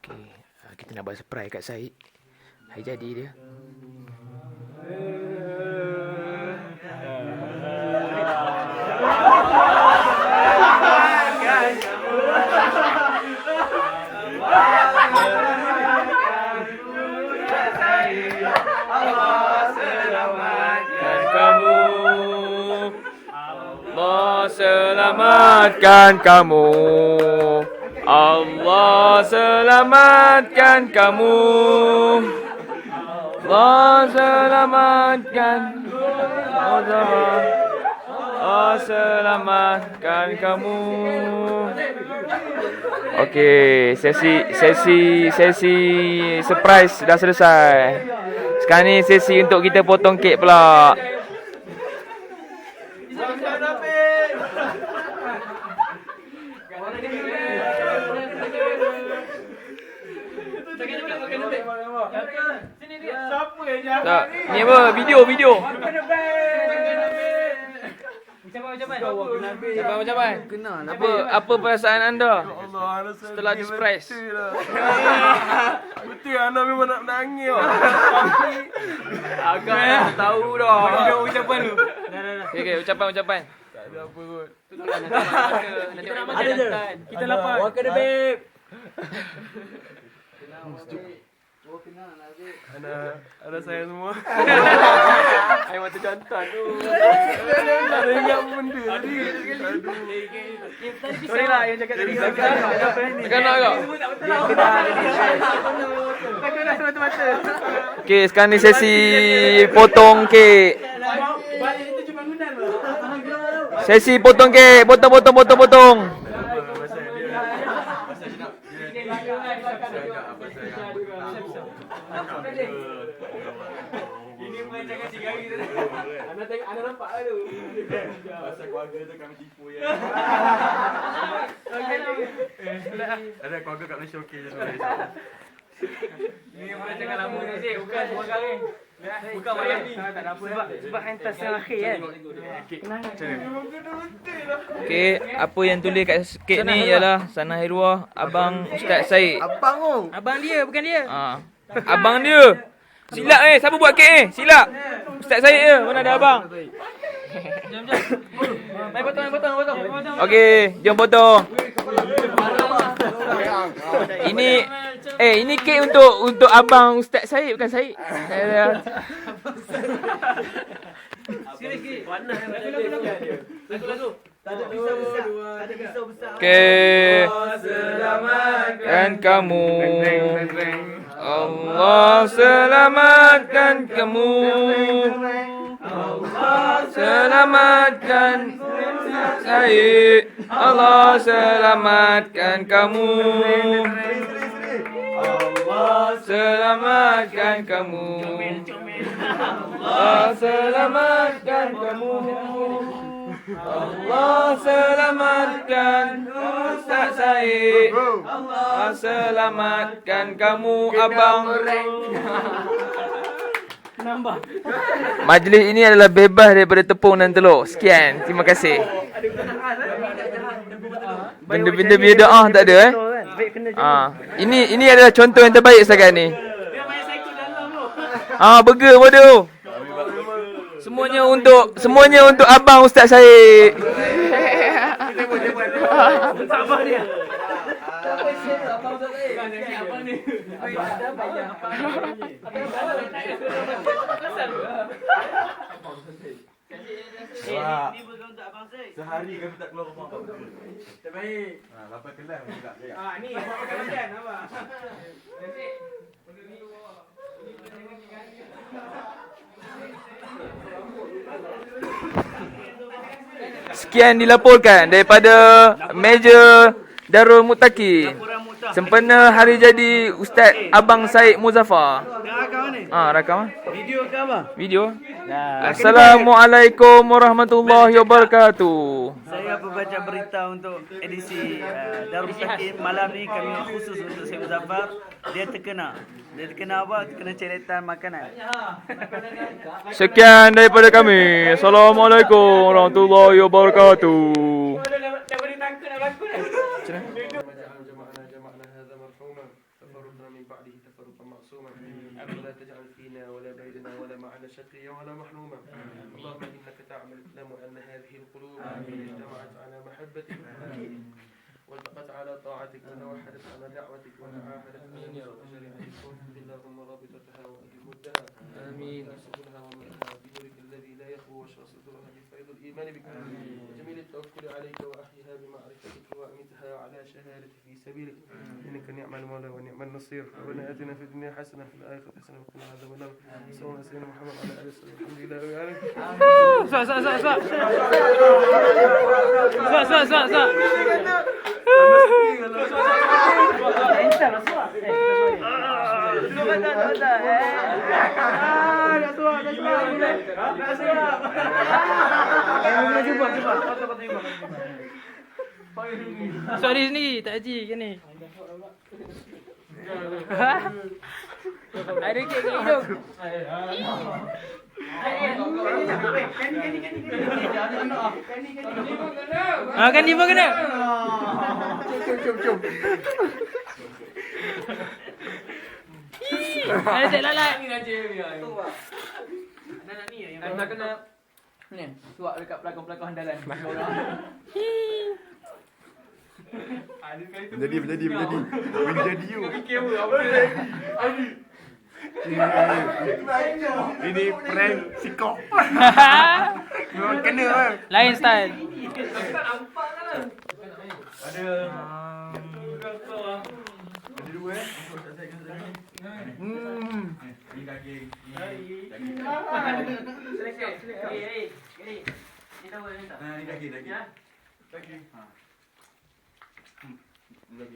Okey, ah, kita nak buat surprise kat Syed. Hari jadi dia. selamatkan kamu Allah selamatkan kamu Allah selamatkan Allah selamatkan kamu Okey, sesi sesi sesi surprise dah selesai. Sekarang ni sesi untuk kita potong kek pula. Tak, ni apa? Video, video. Ucapan ucapan. Apa apa perasaan anda Allah, rasa setelah di surprise? Betul anak memang nak menangis. Agak dah tahu dah. Video ucapan tu. Okey, okey, ucapan ucapan. Tak ada apa kot. Nanti orang makan. Kita lapar. The babe. Anak, anak saya semua. Air mata jantan tu. Tak ada ingat benda tadi. Aduh. Sorry lah yang cakap tadi. Tekan nak kau. Takut dah mata-mata. Okey, sekarang ni sesi potong kek. Balik itu cuma bangunan lah. Sesi potong kek. Potong, potong, potong, potong. Ini main jangan tiga hari tu. Anak tengok, anak nampak lah tu. Pasal keluarga tu kami tipu ya. Ada keluarga kat Malaysia okey je sebenarnya. Ini orang jangan lama ni Zik. Bukan semua kali. Bukan ni. Apa. Sebab, sebab hantar yang akhir kan. Okey, apa yang tulis kat kek ni ialah Sana Hirwah Abang Ustaz Syed. Abang tu. Abang dia, bukan dia. Ha. Abang dia. Silap eh, siapa buat kek eh? Silap. Ustaz Syed je. Mana ada abang? Jom, jom. Main potong, potong, potong. Okey, jom potong. Ini eh ini kek untuk untuk abang Ustaz Syed bukan. Saya Sikit, sikit. Panas. Lagu, lagu, lagu. Lagu, lagu. Tak ada pisau besar. Tak ada pisau besar. Okey. Selamatkan kamu. Allah selamatkan kamu. Allah selamatkan Syed. Allah selamatkan kamu. Allah selamatkan kamu. Allah selamatkan kamu. Allah selamatkan Ustaz Syed. Allah selamatkan kamu abang. Nambah. Majlis ini adalah bebas daripada tepung dan telur. Sekian. Terima kasih. Benda-benda bid'ah tak ada eh. Ah, ini ini adalah contoh yang terbaik setakat ni. Dia main cycle dalam tu. Ah, burger bodoh. Semuanya untuk semuanya untuk abang Ustaz Syed. Sabar dia. Abang ni. Abang ni. Wah. Sehari kami tak keluar rumah. Terbaik. Ha, lapan kelas juga. Ah, ni makan makan apa? Sekian dilaporkan daripada meja Darul Mutaki. Sempena hari jadi Ustaz Abang Syed Muzaffar. Ah, rakam ah. Video ke apa? Video. Assalamualaikum warahmatullahi wabarakatuh. Saya membaca berita untuk edisi uh, Darul Sakit malam ni kami khusus untuk Syed Muzaffar. Dia terkena. Dia terkena apa? Terkena ceretan makanan. Sekian daripada kami. Assalamualaikum warahmatullahi wabarakatuh. من بعده تفرقا معصوما. ولا تجعل فينا ولا بيننا ولا معنا شقيا ولا محروما. اللهم إنك تعلم ان هذه القلوب. اجتمعت على محبتك والتقت على طاعتك وتوحدت على دعوتك وتعاهدت على نصرة شريعتك اللهم رابطتها ومدها آمين. سبلها ومنها بنورك الذي لا يخبو واشرح صدورها بفيض الإيمان بك. وجميل التوكل عليك وأحيها بمعرفتك وامتها الشهادة في سبيلك إنك نعم المولى ونعم النصير ربنا آتنا في الدنيا حسنة في الآخرة حسنة وقنا عذاب النار صلى سيدنا محمد على آله وصحبه الحمد لله رب العالمين اسمع اسمع اسمع اسمع اسمع اسمع اسمع اسمع انت مسموع Terima kasih. Sorry sendiri, tak haji ke ni? Ha? Ada kek kat hidung. Ah, kan ni pun kena. Ada tak lalat. Anda kena ni suap dekat pelakon-pelakon andalan. Menjadi, menjadi, menjadi. Menjadi you. Ini prank sikok. Memang kena kan. Lain style. Ada dua eh. Hmm. Nah, ni daging, daging. Daging. Ha. Hmm. Daging.